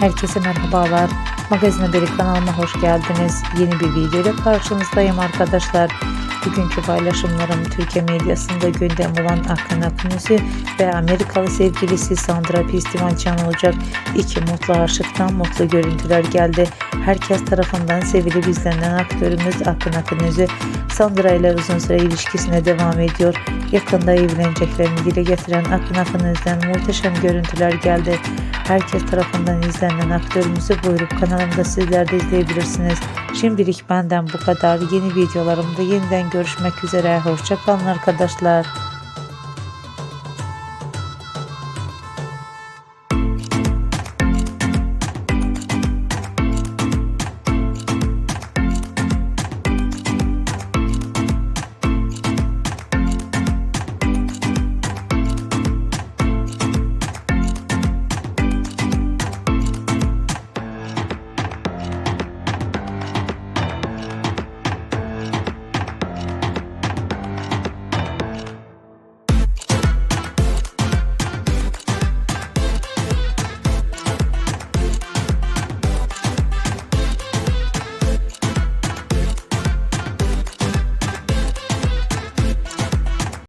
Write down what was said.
Herkese merhabalar. Magazin Haberi kanalıma hoş geldiniz. Yeni bir video ile karşınızdayım arkadaşlar. Bugünkü paylaşımlarım Türkiye medyasında gündem olan Akın Akınüzü ve Amerikalı sevgilisi Sandra Pistimalcan olacak. İki mutlu aşıktan mutlu görüntüler geldi. Herkes tarafından sevilip izlenen aktörümüz Akın Akınüzü Sandra ile uzun süre ilişkisine devam ediyor. Yakında evleneceklerini dile getiren Akın Akınüz'den muhteşem görüntüler geldi. Herkes tarafından izlenen aktörümüzü buyurup kanalımda sizler de izleyebilirsiniz. Şimdilik benden bu kadar. Yeni videolarımda yeniden görüşmek üzere. Hoşçakalın arkadaşlar.